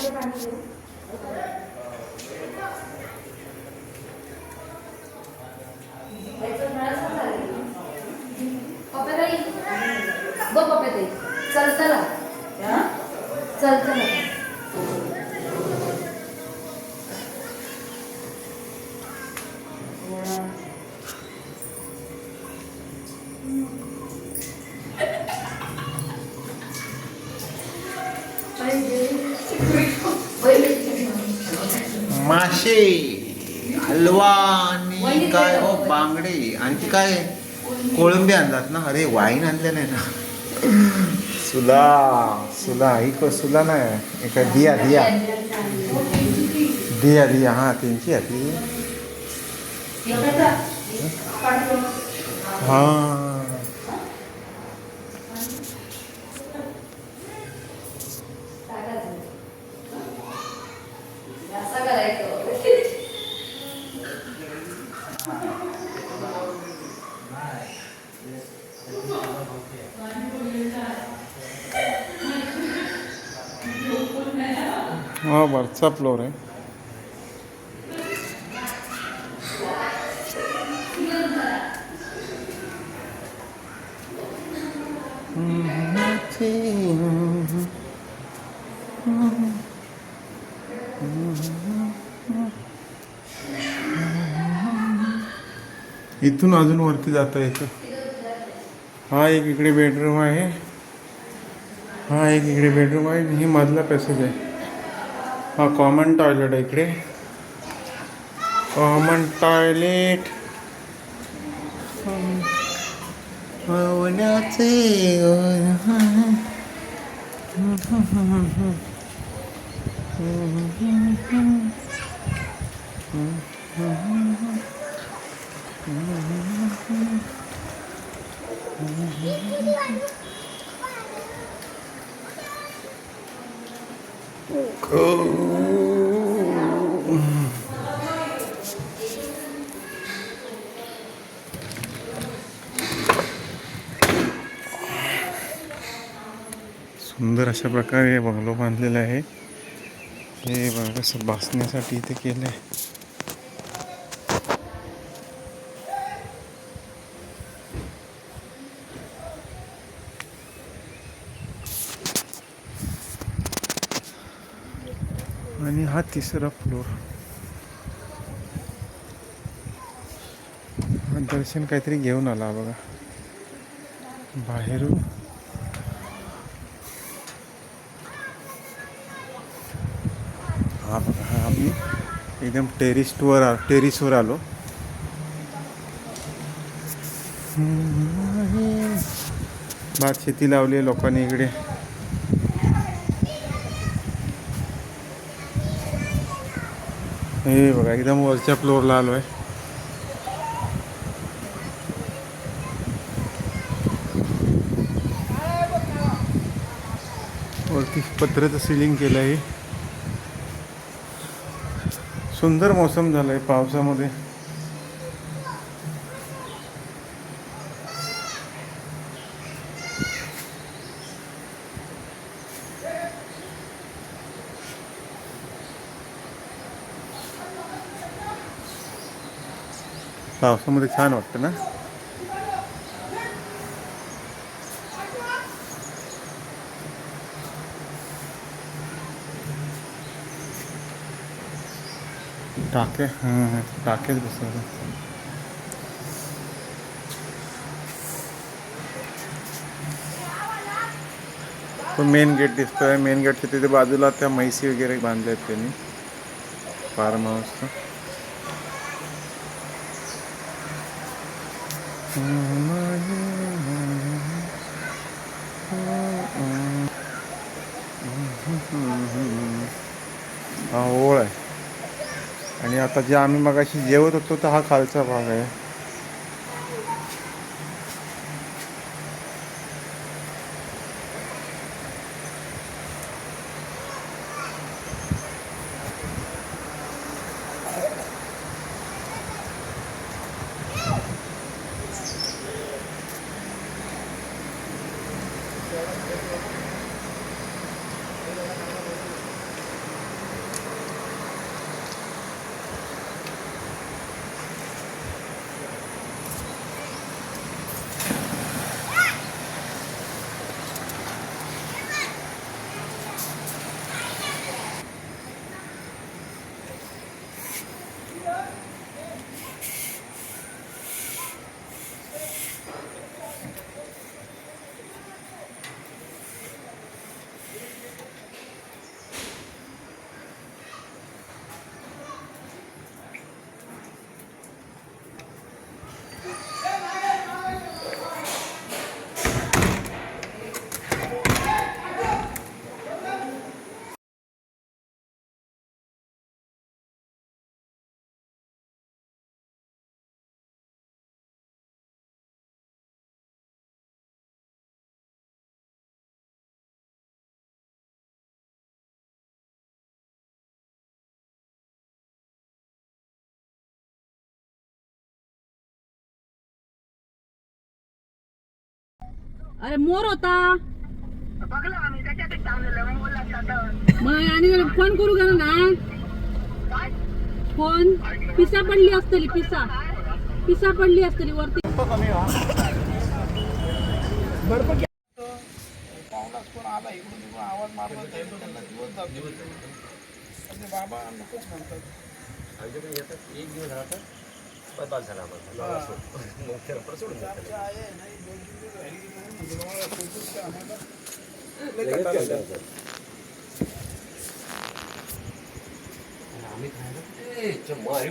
这願い。काय हो बांगडे. आणखी काय? कोळंबी आणतात ना? अरे वाईन आणले नाही ना. सुला सुला ही को सुला नाही. एका दिया दिया. दिया दिया. हा त्यांची आहे ती. हा. हा वरचा फ्लोर आहे. इथून अजून वरती जाता येतं. हा एक इकडे बेडरूम आहे. हा एक इकडे बेडरूम आहे. ही मधला पॅसेज आहे. हा कॉमन टॉयलेट आहे इकडे कॉमन टॉयलेट सुंदर अशा प्रकारे बंगलो बांधलेला आहे. हे बघा कसं बसण्यासाठी इथे केलं आहे हा तिसरा फ्लोर हा दर्शन काहीतरी घेऊन आला बघा. बाहेरून. हा बघा आम्ही एकदम टेरिस्टवर आ टेरिसवर आलो. भात शेती लावली आहे लोकांनी इकडे. हे बघा एकदम वरच्या फ्लोअरला आलो आहे वरती पत्र्याचं सिलिंग केलं आहे सुंदर मौसम झालं आहे पावसामध्ये. पावसामध्ये छान वाटतं ना? टाके हां टाकेच बसवलं. तो मेन गेट दिसतोय. मेन गेटच्या तिथे बाजूला त्या म्हैसी वगैरे बांधल्या आहेत त्यांनी. फार्म हाऊसचं हा ओळ आहे आणि आता जे आम्ही मगाशी जेवत होतो तर हा खालचा भाग आहे अरे मोर होता. मग आणि फोन करू का ना फोन पिसा पडली असतली पिसा. पिसा पडली असतली वरती. आवाज मारला दिवस बाबा नकोच म्हणतात एक दिवस राहतात. बाद झाला आम्हाला. मग त्याला परत सोडून देतात आम्ही खायला मारी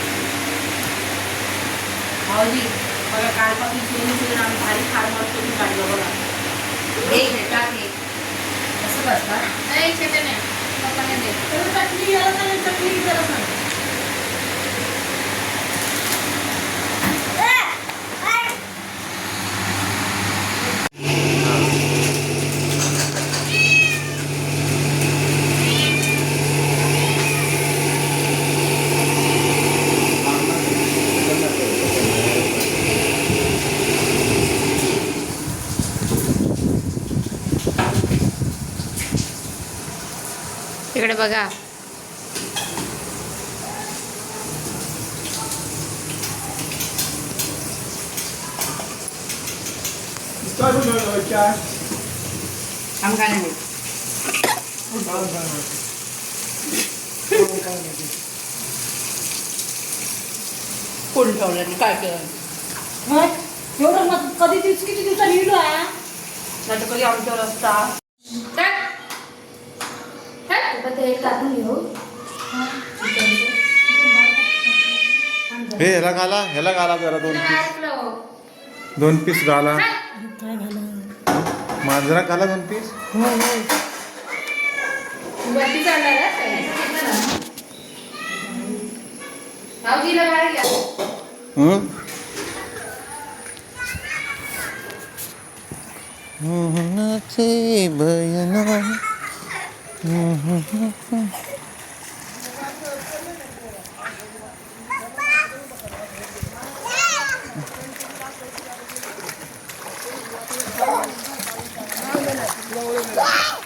भाऊजी बघा कालपासून सुरू सुरू आम्ही भारी खार मस्त तुम्ही काढलं बघा हे घेतात हे कसं करतात एक सेकंड आहे पप्पांना देतात चटणी याला सांग चटणी जरा सांग इकडे बघा. कोण ठेवलं काय केलं? एवढं मग कधी दिवस किती दिवसांनी लिहिलो आहे नाही तर कधी आमच्यावर असता? पण ते एक टाकून घेऊ. हे ह्याला घाला ह्याला घाला जरा दोन पीस काय ऐकलं? दोन पीस घाला. मांजरा घाला दोन पीस वरती Wow!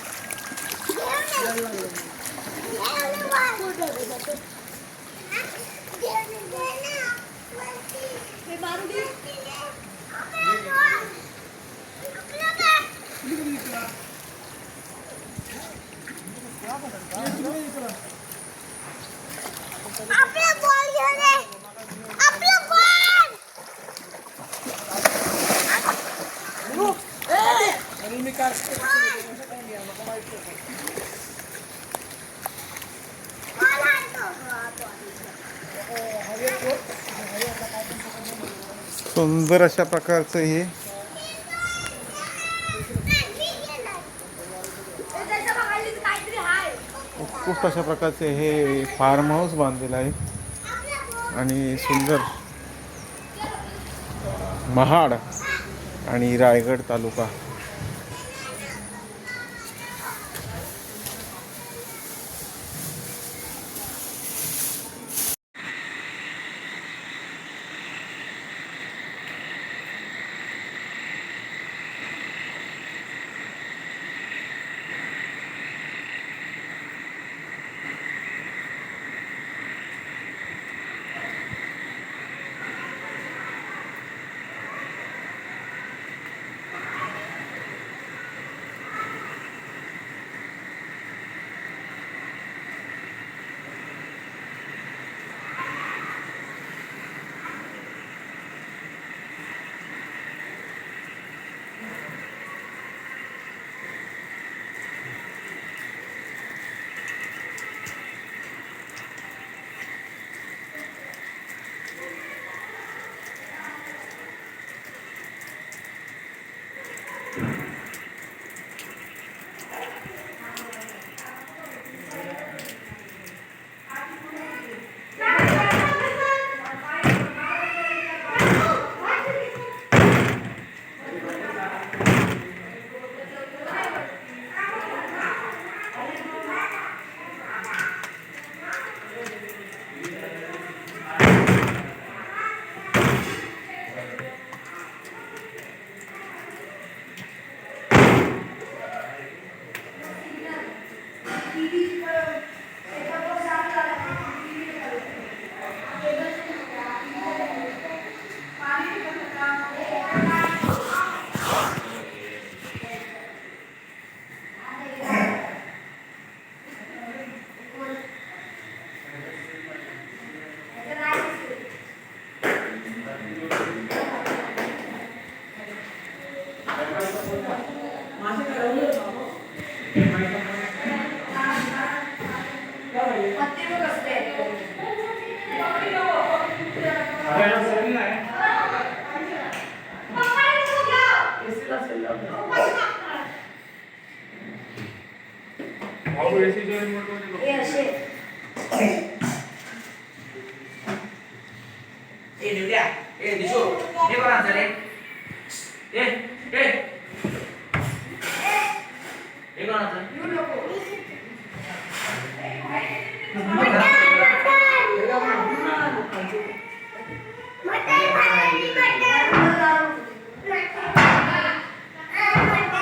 सुंदर अशा प्रकारचं हे काहीतरी हाय उत्कृष्ट अशा प्रकारचे हे फार्म हाऊस बांधलेलं आहे. आणि सुंदर महाड आणि रायगड तालुका.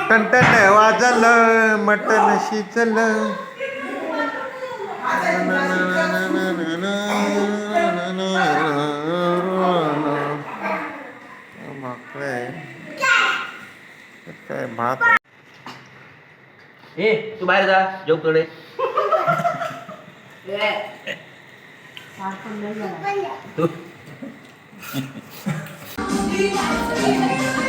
टन टन वाजलं मटन शिजलं. ए तू बाहेर जा लय झालं. तू.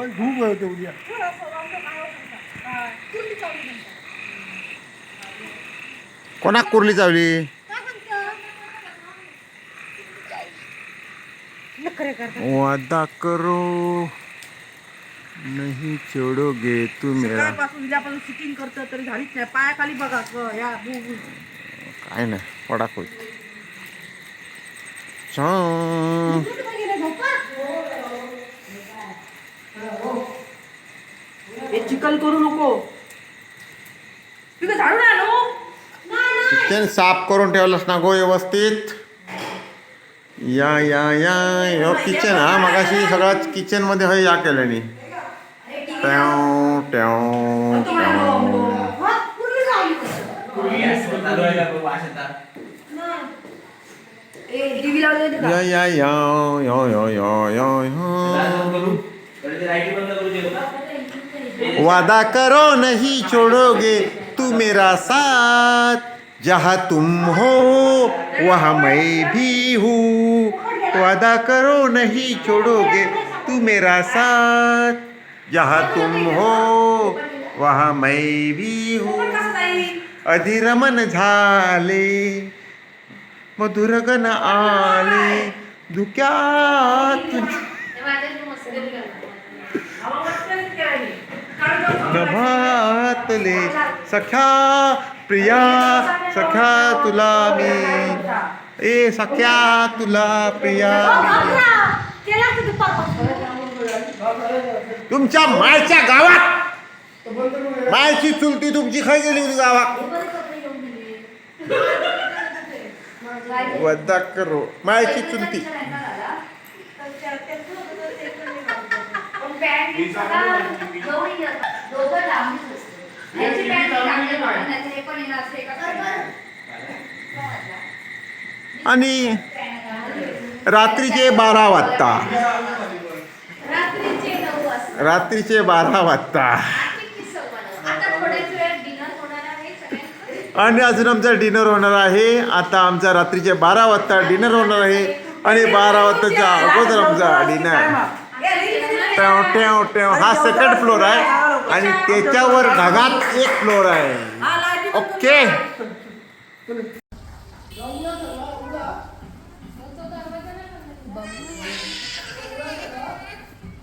पण खूप होते उद्या. कोणाक कुर्ली चावली वादा करो. नहीं छोडोगे तू मेरा. सकाळपासून उद्यापासून शूटिंग करतो तरी झालीच नाही. पायाखाली बघा क- या बु- काय नाही पडाक होईल छान. हे चिकल करू नको. तुझं झाडू ना नो. किचन साफ करून ठेवलंस ना गो व्यवस्थित. या या या. ह्यो किचन हा मगाशी सगळा किचनमध्ये हय या केल्यानी. ट्याव ट्याव ट्याव. या या या या या या या. वादा करो नहीं छोड़ोगे तू मेरा साथ। जहाँ तुम हो, वहाँ मैं भी हूँ। वादा करो नहीं छोड़ोगे तू मेरा साथ। जहाँ तुम हो, वहाँ मैं भी हूँ। अधिरमन झाले मधुरगण आले धुक्यात नभातले सख्या प्रिया सख्या तुला मी. ए सख्या तुला प्रिया. तुमच्या मायच्या गावात. मायची चुलती तुमची खाई गेली होती गावात? वद्दा करो. मायची चुलती. आणि रात्रीचे बारा वाजता. रात्रीचे नऊ वाजता. रात्रीचे बारा वाजता. किती सव्वा आता थोड्याच वेळात डिनर होणार आहे सगळ्यांचं. आणि अजून आमचा डिनर होणार आहे. आता आमचा रात्रीचे बारा वाजता डिनर होणार आहे. आणि बारा वाजताच्या अगोदर आमचा डिनर टेव टेव टेव. हा सेकंड फ्लोर आहे. आणि त्याच्यावर ढगात एक फ्लोर आहे. ओके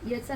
याचा